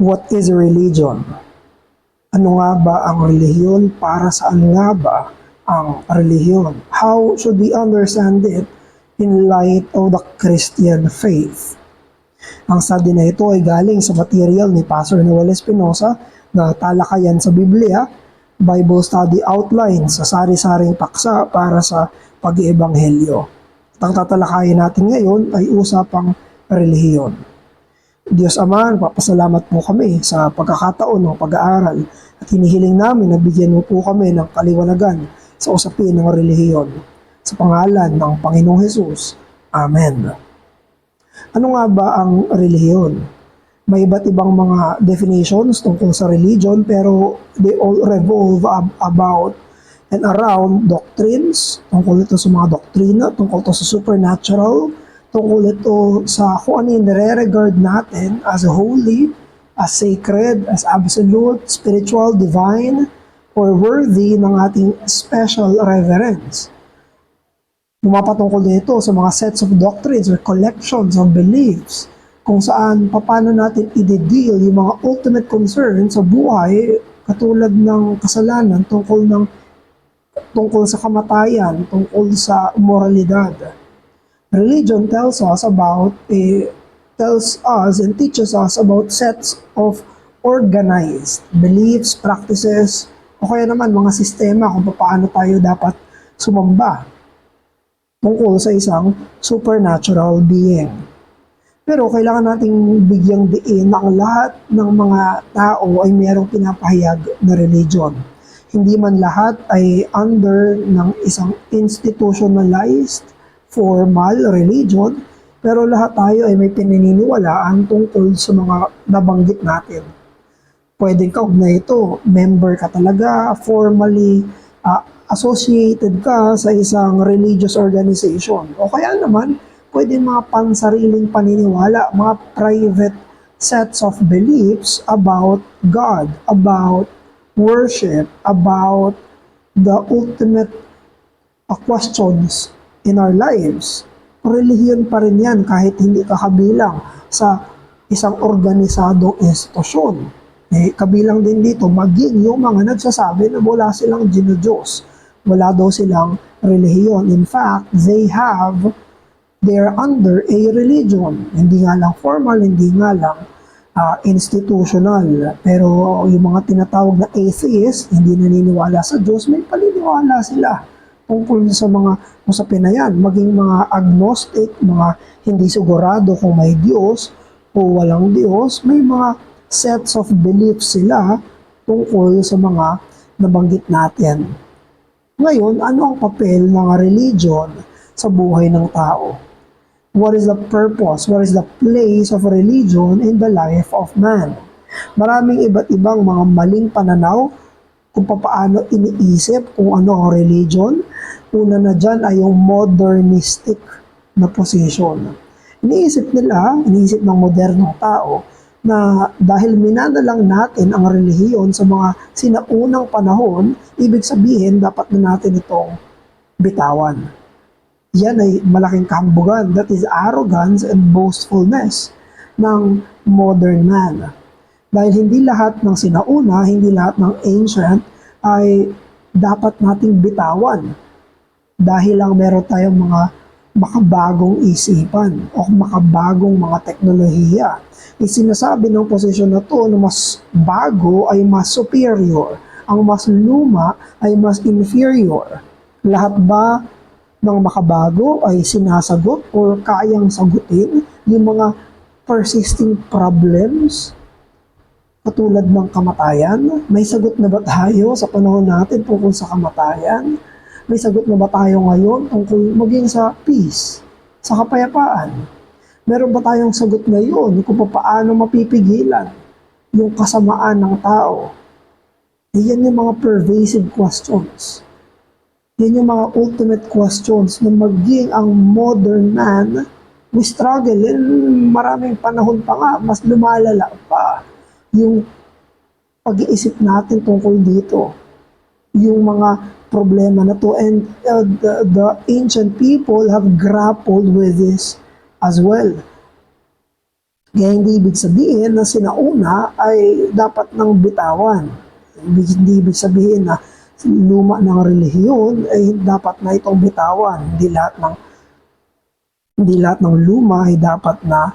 What is religion? Ano nga ba ang relihiyon? Para saan nga ba ang relihiyon? How should we understand it in light of the Christian faith? Ang study na ito ay galing sa material ni Pastor Noel Espinosa na talakayan sa Biblia, Bible Study Outline sa sari-saring paksa para sa pag-iebanghelyo. At ang tatalakayin natin ngayon ay usapang relihiyon. Diyos Ama, papasalamat po kami sa pagkakataon ng pag-aaral at hinihiling namin na bigyan mo po kami ng kaliwanagan sa usapin ng relihiyon. Sa pangalan ng Panginoong Hesus. Amen. Ano nga ba ang relihiyon? May iba't ibang mga definitions tungkol sa religion pero they all revolve ab- about and around doctrines, tungkol ito sa mga doktrina, tungkol ito sa supernatural, tungkol ito sa kung ano yung nire-regard natin as holy, as sacred, as absolute, spiritual, divine, or worthy ng ating special reverence. Pumapatungkol dito sa mga sets of doctrines or collections of beliefs kung saan paano natin i-deal yung mga ultimate concerns sa buhay katulad ng kasalanan tungkol ng tungkol sa kamatayan, tungkol sa moralidad. Religion tells us about a tells us and teaches us about sets of organized beliefs, practices, o kaya naman mga sistema kung paano tayo dapat sumamba tungkol sa isang supernatural being. Pero kailangan nating bigyang diin na ang lahat ng mga tao ay mayroong pinapahayag na religion. Hindi man lahat ay under ng isang institutionalized formal religion, pero lahat tayo ay may pinaniniwalaan tungkol sa mga nabanggit natin. Pwedeng kaugnay ito, member ka talaga, formally ah, associated ka sa isang religious organization. O kaya naman, pwede mga pansariling paniniwala, mga private sets of beliefs about God, about worship, about the ultimate uh, questions in our lives. Relihiyon pa rin yan kahit hindi ka kabilang sa isang organisadong institusyon. Eh, kabilang din dito, maging yung mga nagsasabi na wala silang Diyos. Wala daw silang relihiyon. In fact, they have, they're under a religion. Hindi nga lang formal, hindi nga lang ah, institutional. Pero yung mga tinatawag na atheist, hindi naniniwala sa Diyos, may paniniwala sila tungkol sa mga usapin na yan. Maging mga agnostic, mga hindi sigurado kung may Diyos o walang Diyos, may mga sets of beliefs sila tungkol sa mga nabanggit natin. Ngayon, ano ang papel ng religion sa buhay ng tao? What is the purpose? What is the place of religion in the life of man? Maraming iba't ibang mga maling pananaw kung paano iniisip kung ano ang religion. Una na dyan ay yung modernistic na position. Iniisip nila, iniisip ng modernong tao, na dahil minana lang natin ang relihiyon sa mga sinaunang panahon, ibig sabihin dapat na natin itong bitawan. Yan ay malaking kahambugan. That is arrogance and boastfulness ng modern man. Dahil hindi lahat ng sinauna, hindi lahat ng ancient ay dapat nating bitawan. Dahil lang meron tayong mga makabagong isipan o makabagong mga teknolohiya. Isinasabi ng posisyon na to na mas bago ay mas superior. Ang mas luma ay mas inferior. Lahat ba ng makabago ay sinasagot or kayang sagutin yung mga persisting problems katulad ng kamatayan? May sagot na ba tayo sa panahon natin tungkol sa kamatayan? May sagot na ba tayo ngayon tungkol maging sa peace, sa kapayapaan? Meron ba tayong sagot ngayon kung paano mapipigilan yung kasamaan ng tao? Yan yung mga pervasive questions. Yan yung mga ultimate questions na maging ang modern man, we struggle. And maraming panahon pa nga, mas lumalala pa yung pag-iisip natin tungkol dito. Yung mga problema na to. And uh, the, the ancient people have grappled with this as well. Kaya hindi ibig sabihin na sinauna ay dapat nang bitawan. Ibig, hindi ibig sabihin na luma ng relihiyon ay dapat na itong bitawan. Hindi lahat ng hindi lahat ng luma ay dapat na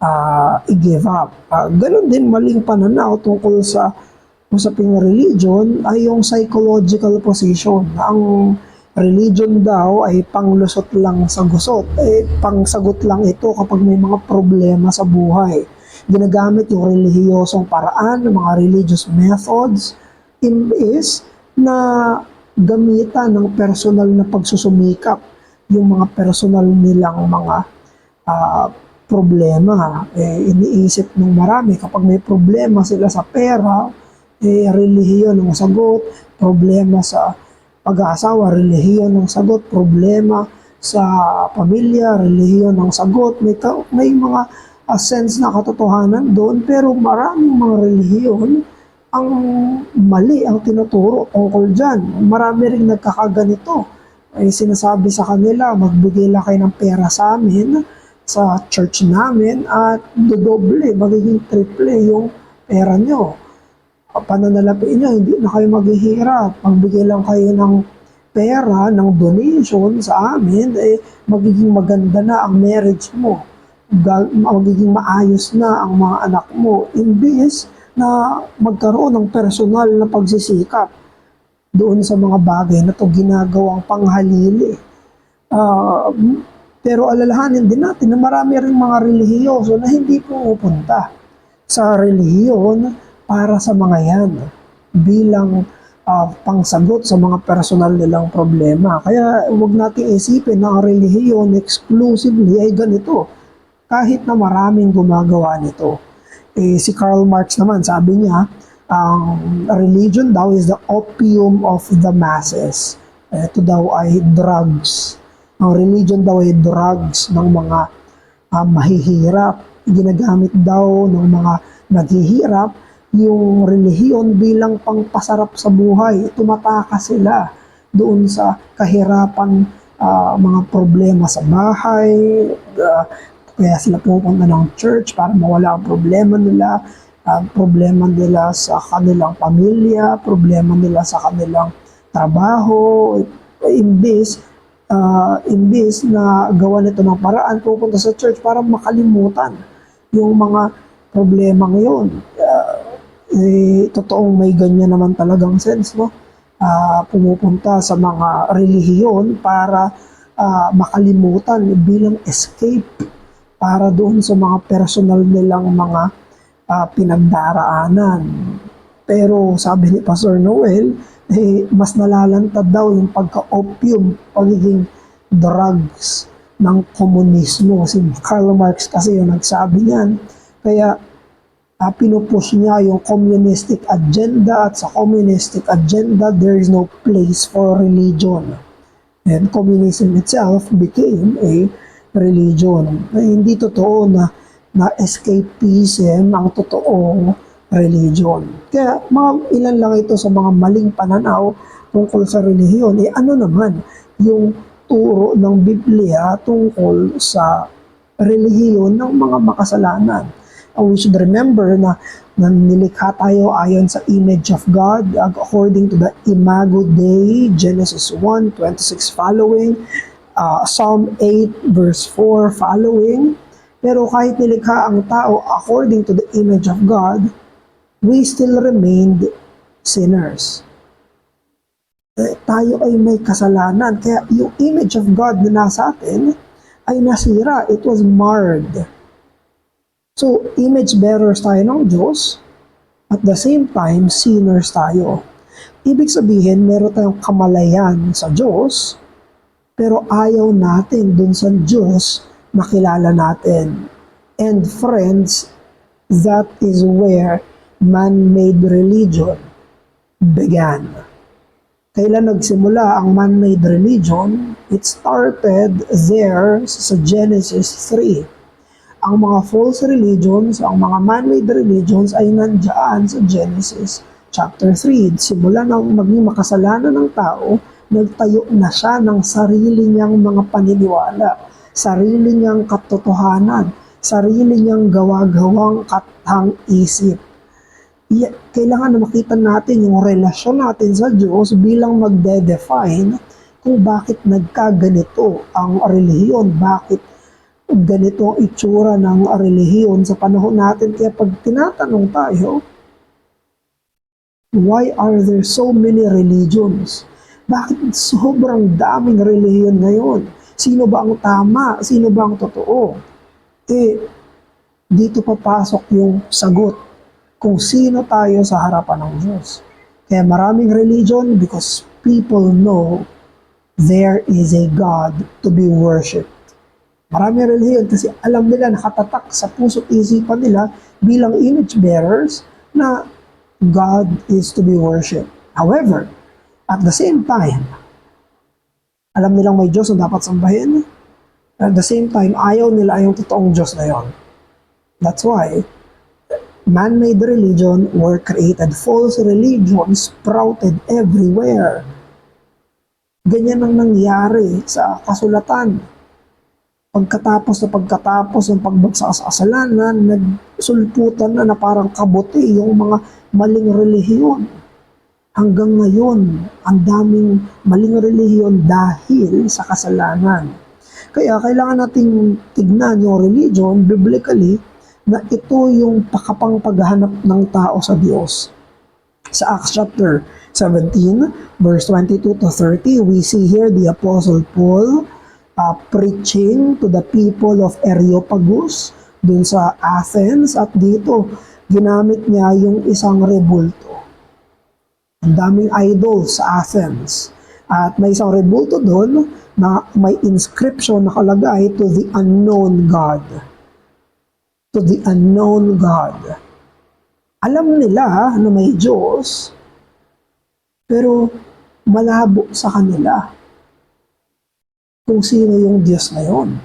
ah, i-give up. Ah, ganon din maling pananaw tungkol sa usaping religion ay yung psychological position. Ang religion daw ay panglusot lang sa gusot. Eh, pangsagot lang ito kapag may mga problema sa buhay. Ginagamit yung relihiyosong paraan, ng mga religious methods, imbis na gamitan ng personal na pagsusumikap yung mga personal nilang mga ah, problema. Eh, iniisip ng marami kapag may problema sila sa pera, eh, relihiyon ang sagot, problema sa pag-aasawa, relihiyon ang sagot, problema sa pamilya, relihiyon ang sagot. May, ka- may mga ah, sense na katotohanan doon, pero maraming mga relihiyon ang mali ang tinuturo tungkol dyan. Marami rin nagkakaganito. Ay sinasabi sa kanila, magbigay lang kayo ng pera sa amin, sa church namin, at dodoble, magiging triple yung pera nyo pananalapiin nyo, hindi na kayo maghihirap. Magbigay lang kayo ng pera, ng donation sa amin, eh, magiging maganda na ang marriage mo. Magiging maayos na ang mga anak mo. Imbis na magkaroon ng personal na pagsisikap doon sa mga bagay na to ginagawang panghalili. Ah, pero alalahanin din natin na marami rin mga relihiyoso na hindi pumupunta sa relihiyon para sa mga yan bilang ah, pangsagot sa mga personal nilang problema. Kaya huwag nating isipin na ang relihiyon exclusively ay ganito kahit na maraming gumagawa nito. Eh, si Karl Marx naman, sabi niya, ang religion daw is the opium of the masses. Ito daw ay drugs. Ang religion daw ay drugs ng mga ah, mahihirap. Ginagamit daw ng mga naghihirap yung relihiyon bilang pangpasarap sa buhay. Tumataka sila doon sa kahirapan, ah, mga problema sa bahay, ah, kaya sila pupunta ng church para mawala ang problema nila, ah, problema nila sa kanilang pamilya, problema nila sa kanilang trabaho, imbis ah, imbis na gawa nito ng paraan, pupunta sa church para makalimutan yung mga problema ngayon. Eh, totoong may ganyan naman talagang sense, no? Ah, pumupunta sa mga relihiyon para ah, makalimutan bilang escape para doon sa mga personal nilang mga ah, pinagdaraanan. Pero sabi ni Pastor Noel, eh, mas nalalantad daw yung pagka-opium, pagiging drugs ng komunismo. Si Karl Marx kasi yung nagsabi niyan. Kaya uh, pinupush niya yung communistic agenda at sa communistic agenda there is no place for religion. And communism itself became a religion. Na hindi totoo na na escapism ang totoong religion. Kaya mga ilan lang ito sa mga maling pananaw tungkol sa relihiyon. Eh ano naman yung turo ng Biblia tungkol sa relihiyon ng mga makasalanan. And we should remember na, na nilikha tayo ayon sa image of God according to the Imago Dei, Genesis 1, 26 following, uh, Psalm 8 verse 4 following. Pero kahit nilikha ang tao according to the image of God, we still remained sinners. Eh, tayo ay may kasalanan. Kaya yung image of God na nasa atin ay nasira. It was marred. So, image bearers tayo ng Diyos. At the same time, sinners tayo. Ibig sabihin, meron tayong kamalayan sa Diyos, pero ayaw natin dun sa Diyos makilala natin. And friends, that is where man-made religion began. Kailan nagsimula ang man-made religion? It started there sa Genesis 3. Ang mga false religions, ang mga man-made religions ay nandiyan sa Genesis chapter 3. Simula nang maging makasalanan ng tao, nagtayo na siya ng sarili niyang mga paniniwala, sarili niyang katotohanan, sarili niyang gawa-gawang katang isip. Kailangan na makita natin yung relasyon natin sa Diyos bilang magde-define kung bakit nagkaganito ang relihiyon, bakit ganito ang itsura ng relihiyon sa panahon natin. Kaya pag tinatanong tayo, why are there so many religions? Bakit sobrang daming relihiyon ngayon? Sino ba ang tama? Sino ba ang totoo? Eh, dito papasok yung sagot kung sino tayo sa harapan ng Diyos. Kaya maraming religion because people know there is a God to be worshipped. Maraming relihiyon kasi alam nila nakatatak sa puso isipan nila bilang image bearers na God is to be worshipped. However, at the same time, alam nilang may Diyos na dapat sambahin. At the same time, ayaw nila yung totoong Diyos na yon. That's why man-made religion were created. False religions sprouted everywhere. Ganyan ang nangyari sa kasulatan. Pagkatapos na pagkatapos ng pagbagsak sa kasalanan, nagsulputan na na parang kabuti yung mga maling relihiyon. Hanggang ngayon, ang daming maling relihiyon dahil sa kasalanan. Kaya kailangan nating tignan yung religion biblically na ito yung pakapang paghahanap ng tao sa Diyos. Sa Acts chapter 17, verse 22 to 30, we see here the Apostle Paul uh, preaching to the people of Areopagus dun sa Athens at dito ginamit niya yung isang rebulto. Ang daming idol sa Athens. At may isang rebulto doon na may inscription nakalagay to the unknown God. To the unknown God. Alam nila na may Diyos, pero malabo sa kanila kung sino yung Diyos na yon.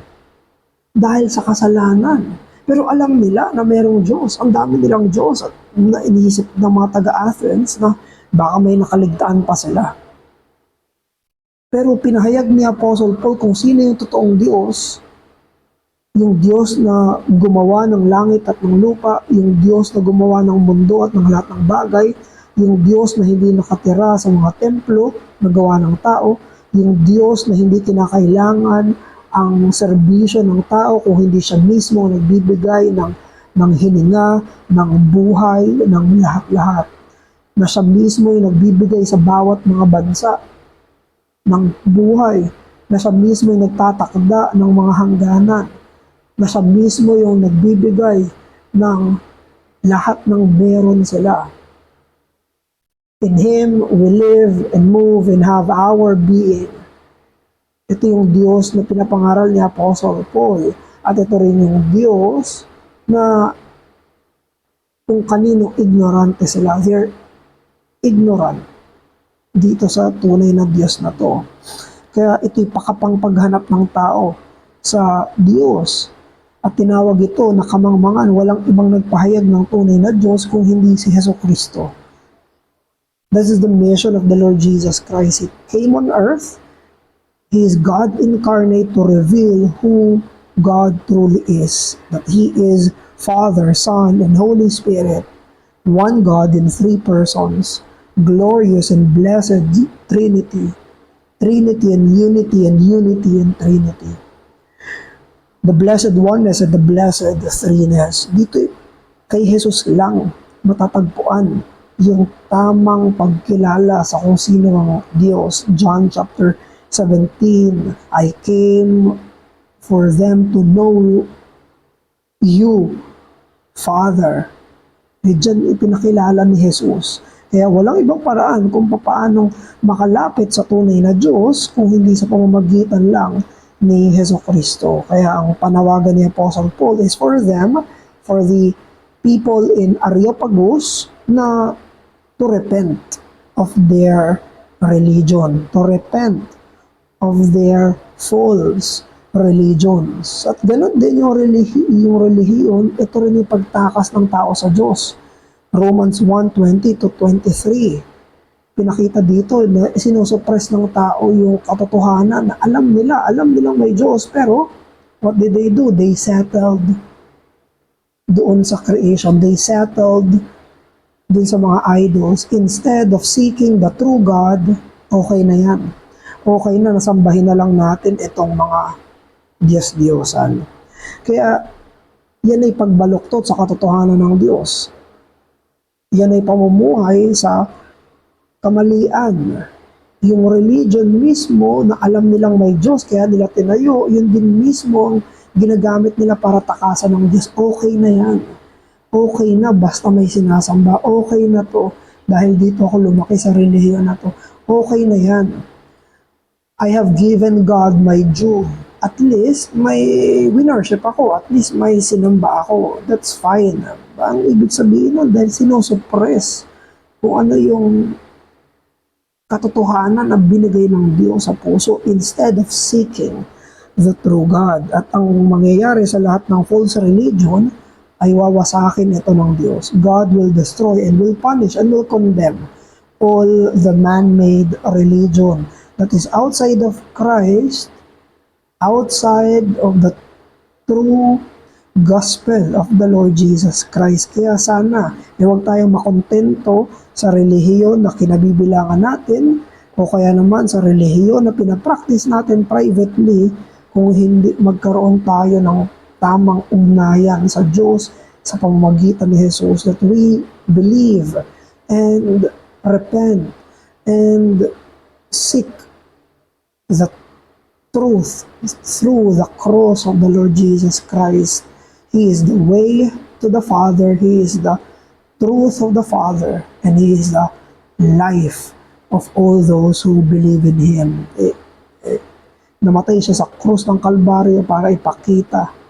Dahil sa kasalanan. Pero alam nila na merong Diyos. Ang dami nilang Diyos at na ng mga taga-Athens na baka may nakaligtaan pa sila. Pero pinahayag ni Apostle Paul kung sino yung totoong Diyos, yung Diyos na gumawa ng langit at ng lupa, yung Diyos na gumawa ng mundo at ng lahat ng bagay, yung Diyos na hindi nakatira sa mga templo na gawa ng tao, yung Diyos na hindi kinakailangan ang serbisyo ng tao kung hindi siya mismo nagbibigay ng, ng hininga, ng buhay, ng lahat-lahat. Na siya mismo yung nagbibigay sa bawat mga bansa ng buhay. Na siya mismo yung nagtatakda ng mga hangganan. Na siya mismo yung nagbibigay ng lahat ng meron sila. In Him we live and move and have our being. Ito yung Diyos na pinapangaral ni Apostle Paul. At ito rin yung Diyos na kung kanino ignorante sila. They're ignorant dito sa tunay na Diyos na to. Kaya ito'y pakapang paghanap ng tao sa Diyos. At tinawag ito na kamangmangan, walang ibang nagpahayag ng tunay na Diyos kung hindi si Heso Kristo. This is the mission of the Lord Jesus Christ. He came on earth. He is God incarnate to reveal who God truly is. That He is Father, Son, and Holy Spirit. One God in three persons. Glorious and blessed Trinity. Trinity and unity and unity and Trinity. The blessed oneness and the blessed threeness. Dito kay Jesus lang matatagpuan yung tamang pagkilala sa kung sino ang Diyos. John chapter 17, I came for them to know you, Father. Eh, dyan ipinakilala ni Jesus. Kaya walang ibang paraan kung paano makalapit sa tunay na Diyos kung hindi sa pamamagitan lang ni Heso Kristo. Kaya ang panawagan ni Apostle Paul is for them, for the people in Areopagus na to repent of their religion, to repent of their false religions. At ganoon din yung, relihi- yung relihiyon, ito rin yung pagtakas ng tao sa Diyos. Romans 1:20 to 23. Pinakita dito na sinusuppress ng tao yung katotohanan na alam nila, alam nilang may Diyos, pero what did they do? They settled doon sa creation. They settled dun sa mga idols. Instead of seeking the true God, okay na yan. Okay na, nasambahin na lang natin itong mga Diyos-Diyosan. Kaya, yan ay pagbaluktot sa katotohanan ng Diyos. Yan ay pamumuhay sa kamalian. Yung religion mismo na alam nilang may Diyos, kaya nila tinayo, yun din mismo ang ginagamit nila para takasan ng Diyos. Okay na yan. Okay na basta may sinasamba. Okay na to dahil dito ako lumaki sa relihiyon na to. Okay na yan. I have given God my due. At least may winnership ako. At least may sinamba ako. That's fine. Ang ibig sabihin nun dahil sinosuppress kung ano yung katotohanan na binigay ng Diyos sa puso instead of seeking the true God. At ang mangyayari sa lahat ng false religion ay wawasakin ito ng Diyos. God will destroy and will punish and will condemn all the man-made religion that is outside of Christ, outside of the true gospel of the Lord Jesus Christ. Kaya sana, eh, huwag tayong makontento sa relihiyon na kinabibilangan natin o kaya naman sa relihiyon na pinapractice natin privately kung hindi magkaroon tayo ng tamang ugnayan sa Diyos sa pamamagitan ni Jesus that we believe and repent and seek the truth through the cross of the Lord Jesus Christ. He is the way to the Father. He is the truth of the Father. And He is the life of all those who believe in Him. Eh, eh, namatay siya sa krus ng Kalbaryo para ipakita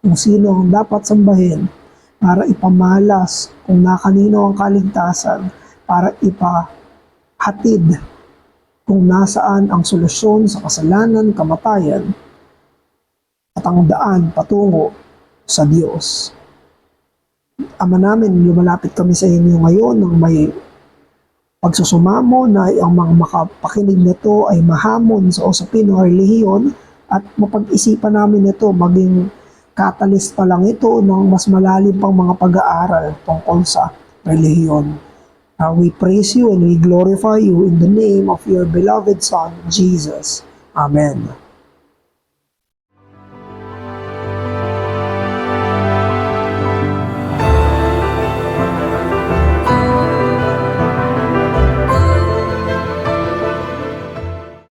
kung sino ang dapat sambahin, para ipamalas kung nakanino ang kaligtasan, para ipahatid kung nasaan ang solusyon sa kasalanan, kamatayan, at ang daan patungo sa Diyos. Ama namin, lumalapit kami sa inyo ngayon ng may pagsusumamo na ang mga makapakinig nito ay mahamon sa usapin ng relihiyon at mapag-isipan namin ito maging catalyst pa lang ito ng mas malalim pang mga pag-aaral tungkol sa relihiyon. Uh, we praise you and we glorify you in the name of your beloved Son, Jesus. Amen.